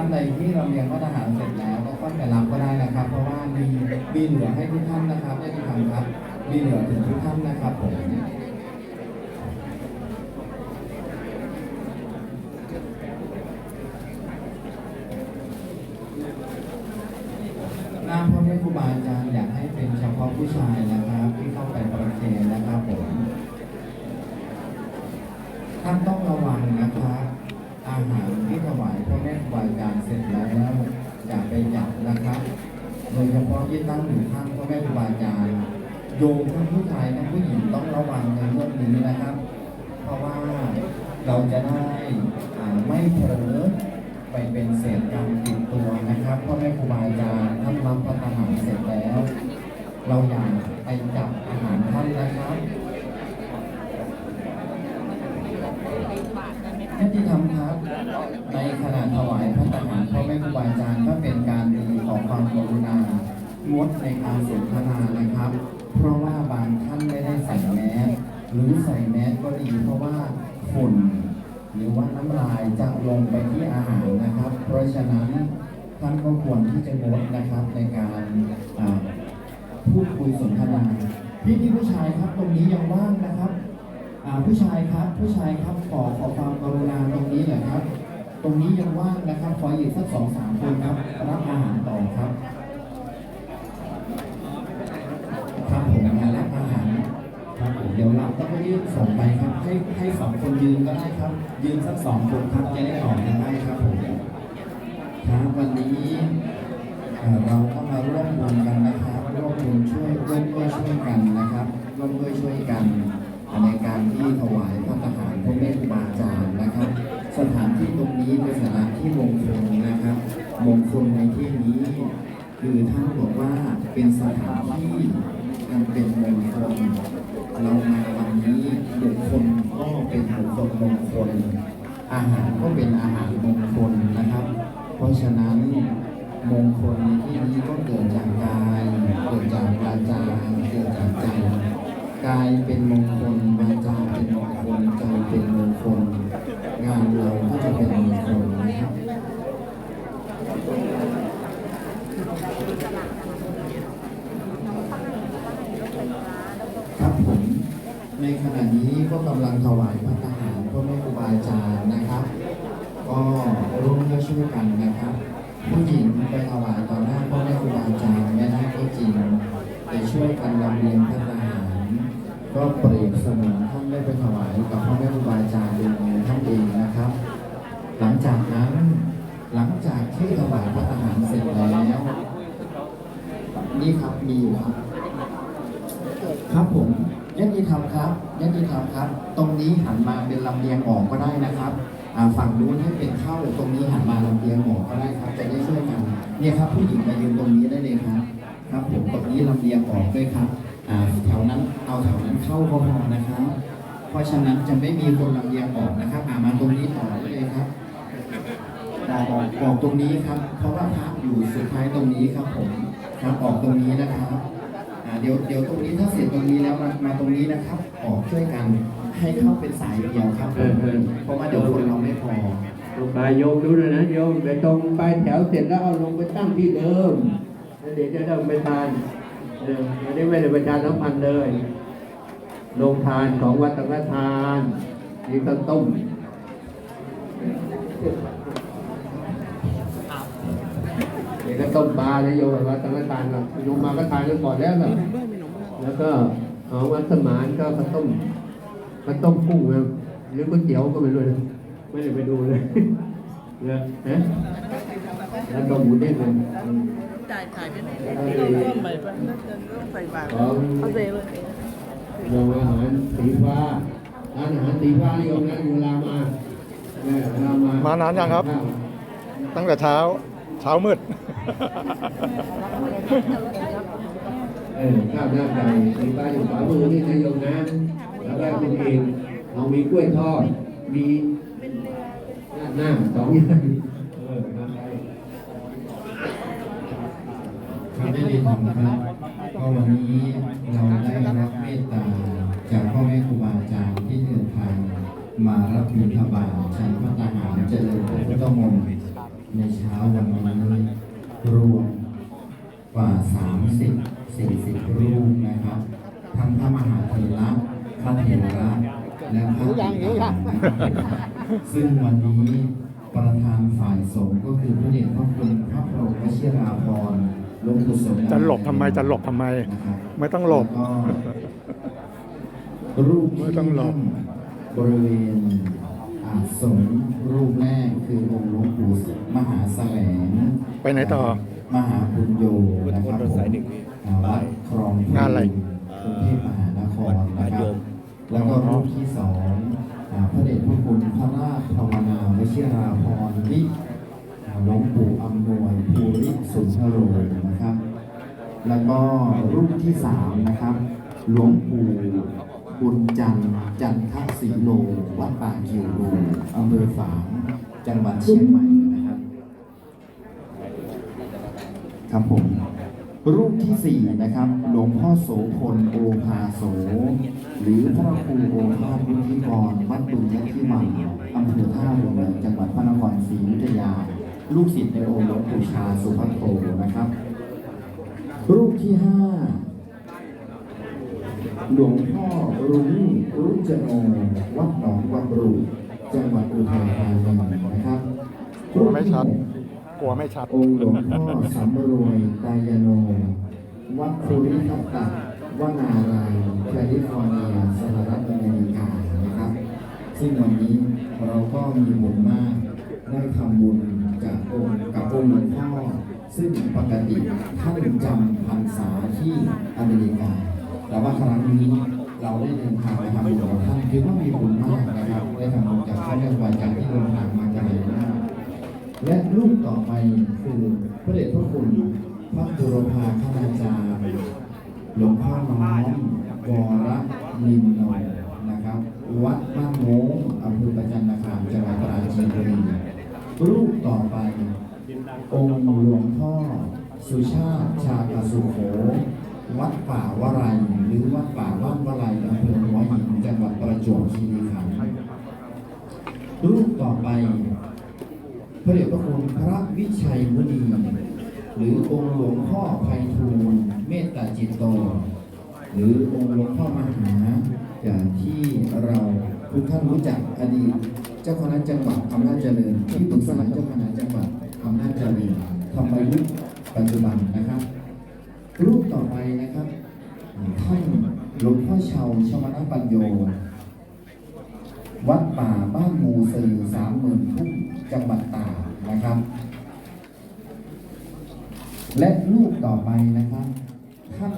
ท่านใดที่เราเรียนว่าทหารเสร็จแล้วก็ค่อยไปรับก็ได้นะครับ เพราะว่ามีมีเหลือให้ทุกท่านนะครับได้ที่ทำครับ มีเหลือถึงทุกท่านนะครับผมหน้าพ่อแม่ครูบาอาจารย์อยากให้เป็นเฉพาะผู้ชายนะครับ ที่เข้าไปประเคนนะครับผม ท่านต้องระวังนะครับ อาหารที่ ถวายพระแม่ครูบาอาจารย์เสร็จแล้วอย่าไปจับนะครับโดยเฉพาะที่ตั้งอยู่ข้างพระแม่ครูบาอาจารย์โยมทั้งผู้ชายทั้งผู้หญิงต้องระวังในเรื่องนี้นะครับ เพราะว่าเราจะได้ไม่เผลอไปเป็นเศษกรรมติดตัวนะครับพ่อแม่ครูบาอาจารย์ท่านรับพระทหารเสร็จแล้ว เราอย่าไปจับอาหารท่านนะครับ ญาติธรรมครับ ในขณะถวายพระทหารพ่อแม่ ครูบาอาจารย์ก็เป็นการดีขอความกรุณางดในการสนทนานะครับ เพราะว่าบางท่านไม่ได้ใส่แมสหรือใส่แมสก็ดีเพราะว่าฝุ่นหรือว่าน้ำลายจะลงไปที่อาหารนะครับ เพราะฉะนั้นท่านก็ควรที่จะงดนะครับในการพูดคุยสนทนาพี่พี่ผู้ชายครับตรงนี้ยังว่างนะครับผู้ชายครับผู้ชายครับขอขอความกรุณาตรงนี้หน่อยครับ ตรงนี้ยังว่างนะครับ ขออีกสักสองสามคนครับ รับอาหารต่อครับครับผมงานรับอาหารครับผมเดี๋ยวรับแล้วก็ยืดส่งไปครับ ให้ให้สองคนยืนก็ได้ครับ ยืนสักสองคนครับจะได้ต่อกันได้ครับผมครับวันนี้ คือท่านบอกว่าเป็นสถานที่อันเป็นมงคลเรามาวันนี้บุคคลก็เป็นบุคคลมงคล อาหารก็เป็นอาหารมงคลนะครับ เพราะฉะนั้นมงคลในที่นี้ก็เกิดจากกายเกิดจากวาจาเกิดจากใจกายเป็นมงคลวาจาเป็นมงคลใจเป็นมงคล งานเราก็จะเป็นมงคลนะครับ ครับผมในขณะนี้ก็กำลังถวายพระทหารพ่อแม่ครูบาอาจารย์นะครับ ก็ร่วมด้วยช่วยกันนะครับ ผู้หญิงไปถวายต่อหน้าพ่อแม่ครูบาอาจารย์ไม่ได้ก็จริงไปช่วยกันลำเลียงพระทหารก็เปรียบเสมือนท่านได้ไปถวายกับพ่อ นี่ครับมีอยู่ครับ ครับผมยันติธรรมครับยันติธรรมครับ ตรงนี้หันมาเป็นลำเลียงออกก็ได้นะครับอ่าฝั่งนู้นให้เป็นเข้าตรงนี้หันมาลำเลียงออกก็ได้ครับจะได้ช่วยกันเนี่ยครับ ผู้หญิงมายืนตรงนี้ได้เลยครับ ครับ ผมตรงนี้ลำเลียงออกด้วยครับอ่าแถวนั้นเอาแถวนั้นเข้าก็พอนะครับ เพราะฉะนั้นจะไม่มีคนลำเลียงออกนะครับอ่ามาตรงนี้ต่อได้เลยครับออกออกออกตรงนี้ครับ เพราะว่าพระอยู่สุดท้ายตรงนี้ครับผม ครับออกตรงนี้นะครับอ่าเดี๋ยวเดี๋ยวตรงนี้ถ้าเสร็จตรงนี้แล้วมามาตรงนี้นะครับ ออกช่วยกันให้เข้าเป็นสายเดียวครับเออเออ เพราะว่าเดี๋ยวคนเราไม่พอลงไปโยมดูเลยนะโยมไปตรงไปแถวเสร็จแล้วเอาลงไปตั้งที่เดิมแล้วเดี๋ยวจะได้ไปทานเอออันนี้ไม่ได้ประชาสัมพันธ์เลยลงทานของวัดสังฆทานมีข้าวต้ม เดี๋ยวก็ต้มปลาเลยโยมวัดสังฆทานเราโยมมาก็ทานกันก่อนแล้วล่ะแล้วก็เอาวัดสมานก็ข้าวต้มข้าวต้มกุ้งนะหรือก๋วยเตี๋ยวก็ไม่รู้นะไม่ได้ไปดูเลยเลยฮะแล้วก็หมูเด้งเลยจ่ายขายกันเริ่มใหม่ปะเริ่มใส่บาตรเขาเซเลยโรงอาหารสีฟ้าร้านอาหารสีฟ้านิยมนะเวลามาเออเวลามา มานานยังครับ ตั้งแต่เช้า เช้ามืด เออข้าวหน้าไก่สีฟ้าอยู่ขวามือนี่นายมนะแล้วก็คุณเองเรามีกล้วยทอด มีราดหน้าสองอย่างเออมาไปครับได้ดีทำครับก็วันนี้เราได้รับเมตตาจากพ่อแม่ครูบาอาจารย์ที่เดินทางมารับบิณฑบาตใช้พระทหารเจริญพระพุทธมนต์ ในเช้าวันนี้รวมกว่า 30 40 รูปนะครับทั้งพระมหาเถระพระเถระและพระธิดานะครับซึ่งวันนี้ประธานฝ่ายสงฆ์ก็คือพระเดชพระคุณพระพรหมวชิราภรณ์หลวงปู่สมจะหลบทำไมจะหลบทำไม ไม่ต้องหลบก็รูปไม่ต้องหลบบริเวณ อาสมรูปแรกคือองค์หลวงปู่มหาแสวงไปไหนต่อ มหาปุญโยนะครับผมอ่าวัดครองงานอะไรกรุงเทพมหานครนะครับแล้วก็รูปที่สองอ่าพระเดชพระคุณพระราชภาวนาวชิราพรวิอ่าหลวงปู่อำนวยภูริสุนทโรนะครับ แล้วก็รูปที่สามนะครับ หลวงปู่บุญจันทร์จันทีโล วัดป่าคิวโลอำเภอฝาง จังหวัดเชียงใหม่นะครับ ครับผม รูปที่สี่นะครับ หลวงพ่อโสพลโอภาโส หรือพระครูโอภาสวุฒิกร วัดบุญยทิวังอำเภอท่าเรือจังหวัดพระนครศรีอยุธยา ลูกศิษย์ในองค์หลวงปู่ชาสุภัทโทนะครับ รูปที่ห้า หลวงพ่อรุ้งรุจโนวัดหนองวังรูจังหวัดอุทัยธานีนะครับกลัวไม่ชัดกลัวไม่ชัดองค์หลวงพ่อสำรวยตายโน วัดภูริทัตตะวนารายณ์แคลิฟอร์เนียสหรัฐอเมริกานะครับ ซึ่งวันนี้เราก็มีบุญมากได้ทำบุญกับองค์กับองค์หลวงพ่อซึ่งปกติท่านจำพรรษาที่อเมริกา แต่ว่าครั้งนี้เราได้เดินทางไปทำบุญกับท่านถือว่ามีบุญมากนะครับได้ทำบุญจากพ่อแม่ครูอาจารย์ที่เดินทางมาไกลมากและรูปต่อไปคือพระเดชพระคุณพระบุรพาคณาจารย์หลวงพ่อน้อมวรนินโนนะครับ วัดบ้านโมงอำเภอประจันตคามจังหวัดปราจีนบุรีรูปต่อไปองค์หลวงพ่อสุชาติชากสุโข วัดป่าวไรยหรือวัดป่าว่านวไรยอำเภอหัวหินจังหวัดประจวบคีรีขันธ์รูปต่อไป พระเดชพระคุณพระวิชัยมุนีหรือองค์หลวงพ่อไพฑูรย์เมตตาจิตโต หรือองค์หลวงพ่อมหาอย่างที่เราทุกท่านรู้จักอดีต เจ้าคณะจังหวัดอำนาจเจริญที่ปรึกษาเจ้าคณะจังหวัดอำนาจเจริญทำประยุทธปัจจุบันนะครับ รูปต่อไปนะครับท่านหลวงพ่อเชาชมนปัญโย วัดป่าบ้านหมูสื่อสามหมื่นทุ่งจังหวัดตากนะครับ และรูปต่อไปนะครับ ท่าน